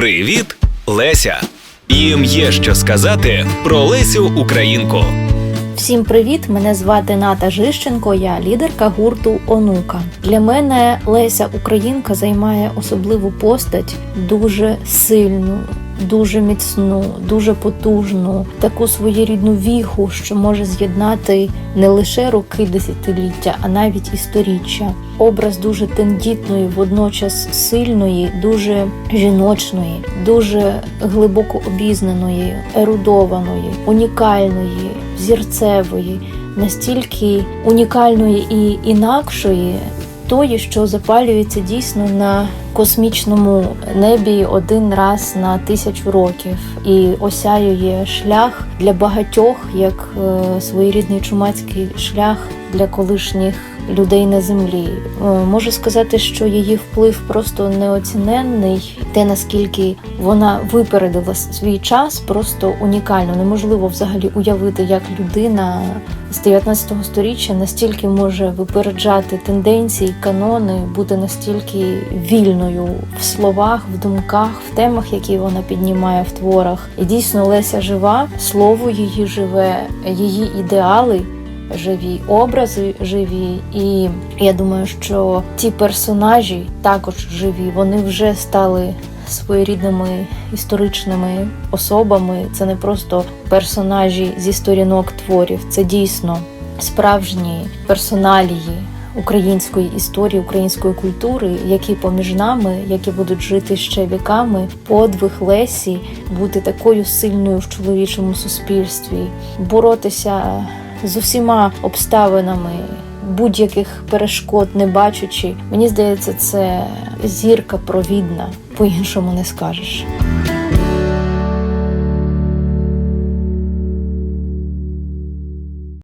Привіт, Леся! Їм є що сказати про Лесю Українку. Всім привіт! Мене звати Ната Жищенко, я лідерка гурту Онука. Для мене Леся Українка займає особливу постать, дуже сильну, дуже міцну, дуже потужну, таку своєрідну віху, що може з'єднати не лише роки десятиліття, а навіть і сторіччя. Образ дуже тендітної, водночас сильної, дуже жіночної, дуже глибоко обізнаної, ерудованої, унікальної, зірцевої, настільки унікальної і інакшої, тої, що запалюється дійсно на космічному небі один раз на тисячу років і осяює шлях для багатьох, як е, своєрідний чумацький шлях для колишніх людей на землі. Е, Можу сказати, що її вплив просто неоціненний. Те наскільки вона випередила свій час, просто унікально. Неможливо взагалі уявити, як людина з 19 століття настільки може випереджати тенденції, канони, бути настільки вільною в словах, в думках, в темах, які вона піднімає в творах. І дійсно Леся жива, слово її живе, її ідеали живі, образи живі. І я думаю, що ті персонажі також живі. Вони вже стали своєрідними історичними особами. Це не просто персонажі зі сторінок творів, це дійсно справжні персоналії. Української історії, української культури, які поміж нами, які будуть жити ще віками, подвиг Лесі, бути такою сильною в чоловічому суспільстві, боротися з усіма обставинами будь-яких перешкод не бачучи. Мені здається, це зірка провідна, по-іншому не скажеш.